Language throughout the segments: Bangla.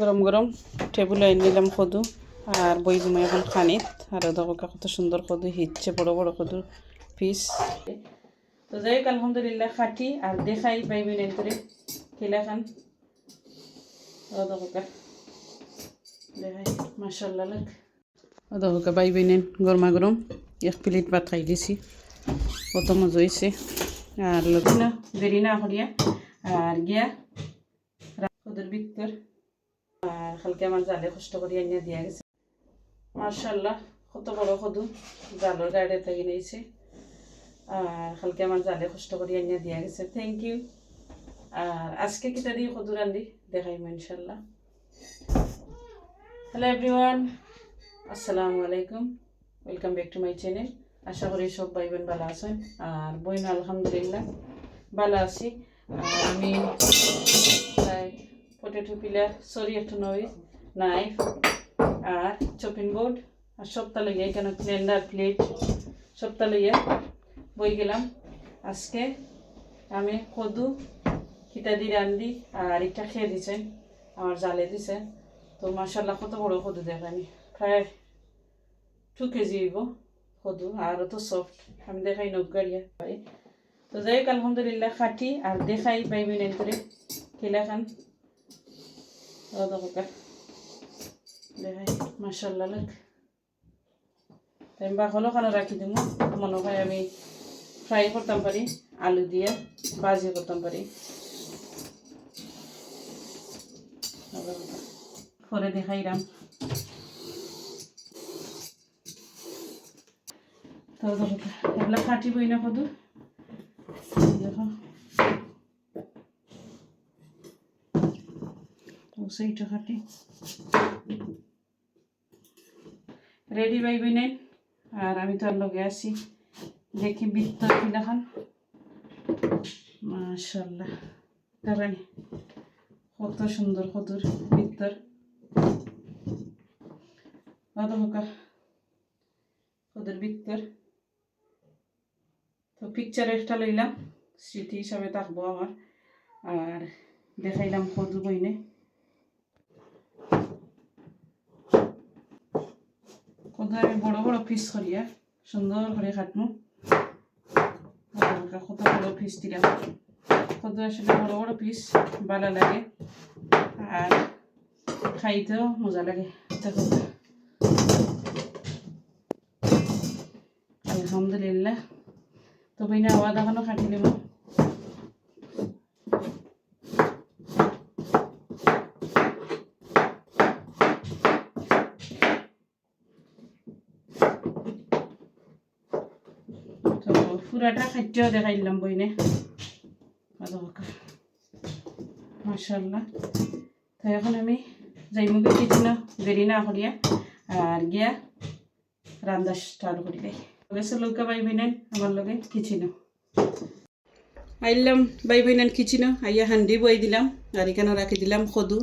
গরম গরম টেবিলে এনে নিলাম কদু আর বই জমা এখন খানিত। আর দেখো কত সুন্দর কদু হিচ্ছে, বড় বড় কদু পিস তো যাই আলহামদুলিল্লাহ খাটি আর দেখাই পাইবেন এন্তরে খেলা খান? দেখো দেখাই। মাসাল্লাহ দেখো কা পাইবেন গরমা গরম। এক প্লেট ভাত খাই দিছি। কত মজা আর লগে না দেরি না করিয়া। আর গিয়া কদুর ভিতর। কালকে আমার জালে কষ্ট করে এনে দিয়া গেছে। মার্শাল্লাহ কত বড় কদু। জালের গাড়ি থেকে নিয়েছে আর কালকে আমার জালে কষ্ট করে এনে দিয়া গেছে। থ্যাংক ইউ আর আজকে কিটা দিয়ে কদু রান্ধি? দেখাইম ইনশাল্লাহ হ্যালো এভরিওয়ান আসসালামু আলাইকুম। Welcome back to my channel আশা করি সব ভাই বোন ভালো আছেন। আর বইন আলহামদুলিল্লাহ, ভালো আছি। আমি পটেটো পিলার সরি একটা নয় নাইফ আর চপিং বোর্ড আর সপ্তাহ লইয়া এখানে ব্লেন্ডার প্লেট সপ্তাহ লইয়া বই গেলাম। আজকে আমি কদু খিতা দিয়ে রান্ধি আর একটা খেয়ে দিছেন আমার জালে দিছে। তো মাসাল্লাহ কত বড় কদু দেখানি প্রায় টু কেজি হইব কদু আর তো সফট আমি দেখাই নগাড়িয়া পাই তো যাই হোক, আলহামদুলিল্লাহ, খাটি আর দেখাই পাইবেন এন্তরে খেলা খান। দেখো কা দেখাই মাসাল্লাহ লাগ তাই বাকলো খানো রাখি দিব মনে হয় আমি ফ্রাই করতাম পারি আলু দিয়ে ভাজি করতাম পারি পরে দেখাইলাম তো এগুলা খাটি বই না কদু দেখো সেইটা খাটি রেডি পাইবি নেন আর আমি তো আর লগে আছি। দেখি বিত্তর কিলাখান মাশাল্লাহ কত সুন্দর কদুর বিত্তর। কত কদুর বিত্তর। তো পিকচার একটা লইলাম। স্মৃতি হিসাবে থাকব আমার। আর দেখাইলাম কদু বইনে। আমি বড় বড় পিস করিয়া সুন্দর করে কাটমু কত বড় পিস দিলাম কত আসলে বড় বড় পিস ভালো লাগে। আর খাইতেও মজা লাগে। দেখো আলহামদুলিল্লাহ। তো বইনা আওয়াজ এখনও খাটি নেব তো পুরাটা খাদ্য দেখাইলাম বইনে। মাসাল্লাহ তো এখন আমি যাইমুখে কিচেন দেরি না করিয়া, আর গিয়া রান্না স্টার্ট করি দেয় বাই আইয়া হান্দি বই দিলাম, আর এখানে রাখি দিলাম সদু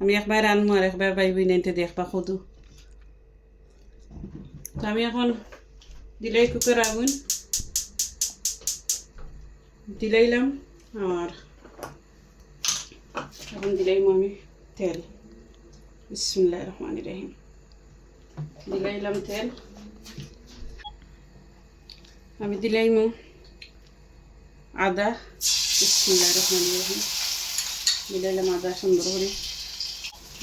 আমি একবার রানবো আর একবার বাই বইনেনতে দেখবা সদু তো আমি এখন দিলাই কুকার আগুন। দিলাইলাম আর এখন দিলাইম আমি তেল। বিসমুল্লাহ রহমান রহিম। দিলাইলাম তেল। আমি দিলাইম আদা। বিসমুল্লাহ রহমান রহিম। দিলাইলাম আদা, সুন্দর করে।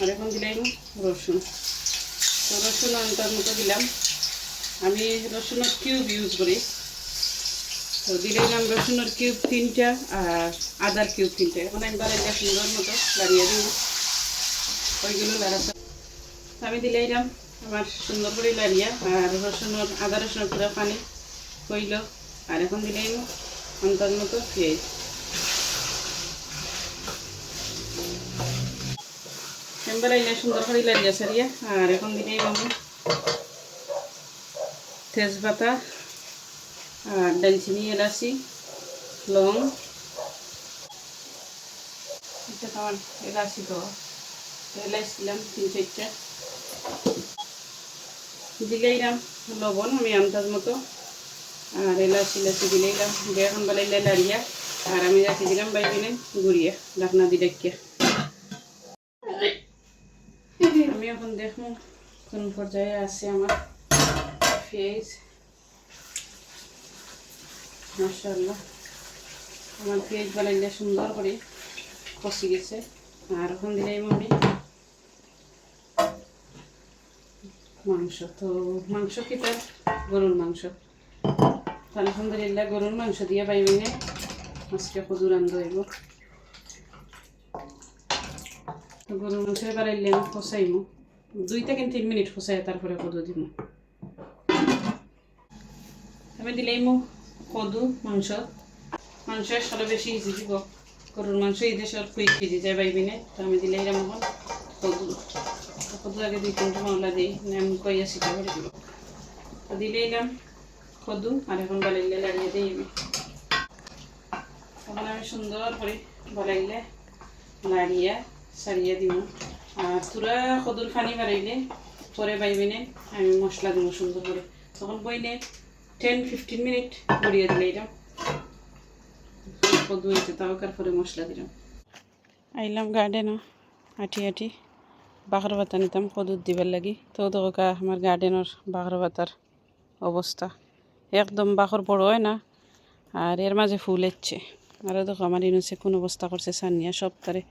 আর এখন দিলাইম রসুন। তো রসুন অন্তর মতো দিলাম। আমি রসুনের কিউব ইউজ করি। তো দিলাম রসুনের কিউব তিনটা আর আদার কিউব তিনটা। এখন আমি বাড়াইটা সুন্দর মতো লাড়িয়ে দিব। ওইগুলো লাড়াতে আমি দিলাইলাম আমার সুন্দর করে লাড়িয়া আর রসুনের, আদা রসুনের পুরো পানি কইল আর এখন দিলাইম অন্তর মতো পেঁয়াজ এমবারাইলে সুন্দর করে লাড়িয়া সারিয়া আর এখন দিলাইম আমি তেজপাতা আর দালচিনি এলাচি লং। এটা তোমার এলাচি তো। এলাচ দিলাম তিন চারটা। দিলাইলাম লবণ, আমি আন্দাজ মতো। আর এলাচি এলাচি দিলাইলাম বেখন বালাইলে লাড়িয়া। আর আমি রাখি দিলাম বাইবিনে গুড়িয়া, ডাকনা দিলে এখন দেখব কোন পর্যায়ে আছে আমার পেঁয়াজ মাসাল্লাহ আমার পেঁয়াজ বানাইলে সুন্দর করে কষি গেছে। আর এখন দিলাম আমি মাংস। তো মাংস কি তার গরুর মাংস। তো আলহামদুলিল্লাহ গরুর মাংস দিয়ে পাইবি না আজকে কদু রান্ধ হইব। তো গরুর মাংস এবার আইলে আমি কষাইমো। দুই থেকে তিন মিনিট কষাই তারপরে কদু দিব আমি দিলাইমো কদু, মাংস। মাংস আসলে বেশি ইজি দিব। গরুর মাংস এই দেশের কুইক কেজি যায় পাইবি না তো আমি দিলে এরকম এখন কদু। কদু আগে দুই তিনটা মামলা দিই আমি কইয়া শিখা করে দিব। তো দিলে এলাম কদু, আর এখন বালাইলে লাগিয়ে দিই আমি। তখন আমি সুন্দর করে বলাইলে লাড়িয়া সারিয়া দিব। আর তোরা কদুর ফানি বাড়াইলে পরে পাইবিনে আমি মশলা দিব সুন্দর করে। তখন বইনে টেন ফিফটিন মিনিট গড়িয়ে দিলে এরকম কদু হইতে তাওকার পরে মশলা দিলাম। আইলাম গার্ডেনও আটি আটি, বাঘর ভাতা নিতাম কদুর দিবার লাগি। তো দেখা আমার গার্ডেনের বাঘর ভাতার অবস্থা। একদম বাঘর বড় হয় না, আর এর মাঝে ফুল এচ্ছে। আরও দেখো, আমার ইনুসে কোন অবস্থা করছে সানিয়া, সব তারে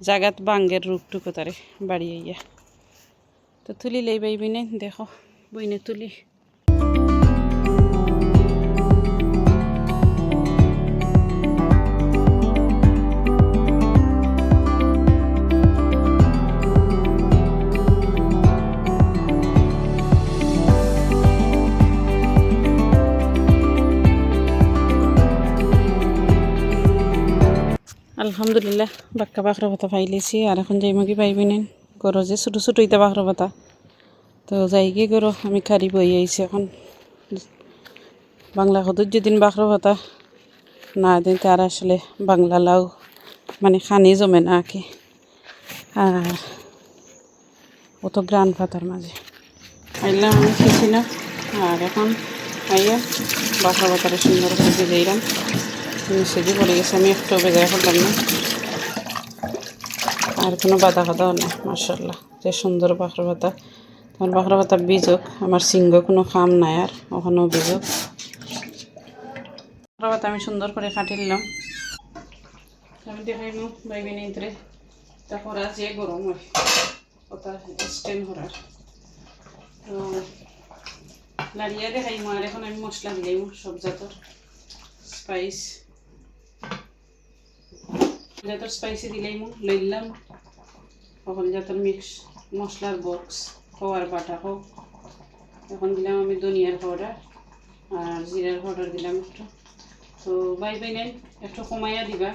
জাগাত বাঙ্গের রূপটুকু তারে বাড়িয়ে ইয়া তো তুলি লেই বাইবি নে দেখো বইনে তুলি। আলহামদুলিল্লাহ, বাক্কা বাখরা ভাতা পাইলেছি, আর এখন যাই মগি পাইবি নেন। গরো যে ছোটো ছোটো ইতা বাখরা ভাতা তো যাই গিয়ে গরো, আমি খারি বই আইছি এখন। বাংলা সদুর যেদিন বাখরা ভাতা না দিন তার আসলে বাংলা লাউ মানে খানি জমে না আঁকে আর অত গ্রান পাতার মাঝে। আইলাম আমি খেয়েছি না আর এখন আইয়া বাখরা ভাতারে সুন্দর করে ভেজেইলাম সেদি পড়ে গেছে, আমি একটু বেজায় করলাম না। আর কোনো বাধা খাদাও নেই মার্শাল্লাহ যে সুন্দর বাখরা পাতা। তোমার বাখরা পাতা বীজক আমার সিংহ কোনো খাম নাই আর, ওখানেও বীজক বাখরা পাতা আমি সুন্দর করে কাটি নিলাম। আমি দেখাইম বাইবেন ইন্তরে তারপর যে গরম হয়, ওটা স্টেন করার। তো লাড়িয়া দেখাইম আর এখন আমি মশলা দিলাম সব জাতর। স্পাইস। যত স্পাইসি দিলেই লইলাম। এখন যত মিক্স মশলার বক্স খাওয়ার বাটা হোক, এখন দিলাম আমি ধনিয়ার পাউডার আর জিরার পাউডার দিলাম একটু। তো বাই বাই নেন, একটু কমাইয়া দিবা।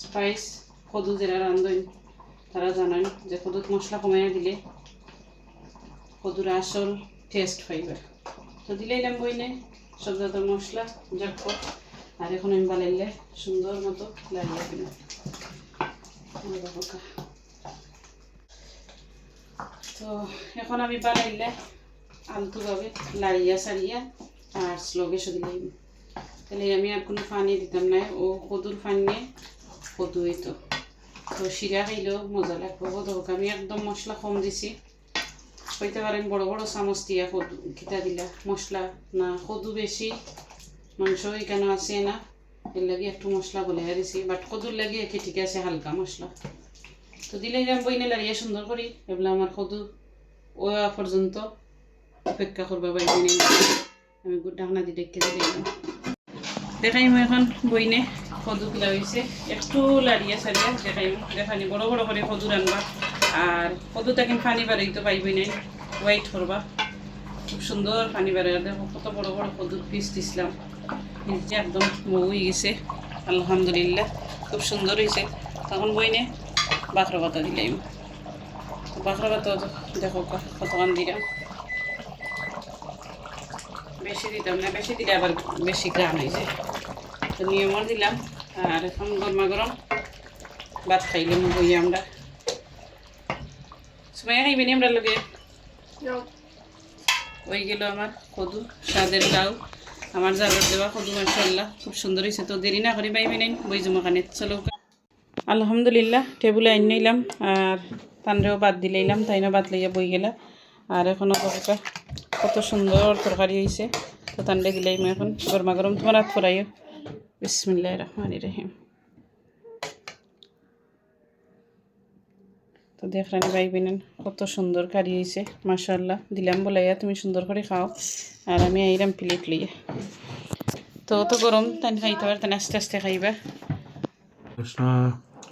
স্পাইস কদু যারা রান্ধেন তারা জানেন যে কদুত মশলা কমাইয়া দিলে কদুর আসল টেস্ট পাইবা। তো দিলাইলাম বইনে, সব জাতের মশলা ঝটপট আর এখন আমি বানাইলে সুন্দর মতো লাগিয়ে দিলাম। তো এখন আমি বানাইলে আলতুভাবে লাড়িয়া সারিয়া আর স্লোগে দিলাম তাহলে আমি আর কোনো পানি দিতাম না, ও কদুর পানি কদু হইতো তো শিরা খাইলেও মজা লাগবে কদুক আমি একদম মশলা কম দিছি। হইতে পারেন বড় বড় চামচ দিয়া কদু কিতা দিলা, মশলা না, কদু বেশি, মাংস এখানে আছে না। এর লাগে একটু মশলা বলে দিছি বাট কদুর লাগে কি ঠিক আছে, হালকা মশলা। তো দিলে যাম, বইনে লাড়িয়ে সুন্দর করি, এগুলো আমার কদু ও পর্যন্ত অপেক্ষা করবা বাইরে আমি ঢাকনা দিয়ে ডেকে দিলাম দেখাই মই এখন বইনে কদু কিলা হয়েছে একটু লাড়িয়া সারিয়া দেখাই দেখানি বড় বড় করে কদু রানবা। আর কদু তাকে পানি বাড়াইতে পাইবই নাই। ওয়াইট করবা। খুব সুন্দর পানি বাড়াই দেখো কত বড় বড় কদুর পিস দিছিলাম। নিজে একদম হয়ে গেছে আলহামদুলিল্লাহ খুব সুন্দর হয়েছে। তখন বইনে বাখরা পাতা দিলাম। বাখরা পাতা দেখো কতক্ষণ দিলাম। বেশি দিতাম না বেশি দিলে আবার বেশি গ্রাম হয়েছে তো নিয়মর দিলাম আর এখন গরমা গরম ভাত খাইলে বই আমরা। সময় খাইবেনি আমরা লোকে ওই গেল আমার কদু স্বাদের লাউ। আমার জাগর দেওয়া কদু মাসাল্লাহ খুব সুন্দর হয়েছে তো, দেরি না করি পাইবি নাই বই জমা কানে, চলো। আলহামদুলিল্লাহ, টেবুলে আইন নিলাম আর তানরেও বাদ দিলে এলাম তাই তাইনও বাদ লইয়া বই গেলা। আর এখনও তরকা কত সুন্দর তরকারি হয়েছে তো তানরে গিলাই আমি এখন, গরমা গরম তোমার হাত ফরাইও। বিসমিল্লাহ রহমান রহিম। তো দেখলেন ভাই বোনেন কত সুন্দর কারি হয়েছে মাশাল্লাহ দিলাম বলাইয়া তুমি সুন্দর করে খাও। আর আমি আইরাম প্লেট লইয়া। তো অত গরম তাই খাইতে পারে তাই আস্তে আস্তে খাইবা।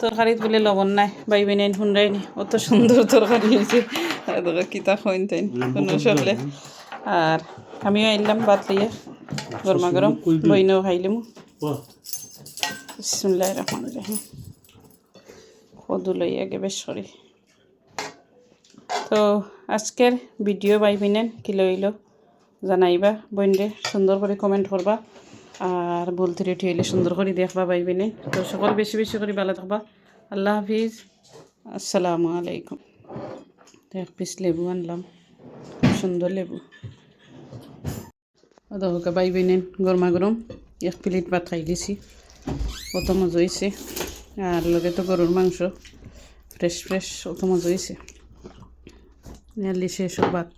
তরকারিত বলে লবণ নাই। বাই বেনাইন শুনরাই নি অত সুন্দর তরকারি হয়েছে কিতা খইন তাইন কোনো সরলে আর আমিও আইলাম ভাত লইয়া গরমা গরম বইনেও খাইলাম। বিসমুল্লাহ রহমান রহিম। কদু লই আগে বেশ করি তো আজকের ভিডিও বাই বিনেন কি লইল জানাইবা। বইনরে সুন্দর করে কমেন্ট করবা আর বলতে রেটি হইলে সুন্দর করে দেখবা বাই বিনে। তো সকল বেশি বেশি করে ভালো থাকবা। আল্লাহ হাফিজ। আসসালামু আলাইকুম। এক পিস লেবু আনলাম। সুন্দর লেবু। দেখো বাই বিনেন গরমা গরম এক প্লেট ভাত খাই দিছি। কত মজা হয়েছে আর লগে তো গরুর মাংস। ফ্রেশ ফ্রেশ অত মজা হয়েছে নিয়ারলি শেষ ভাত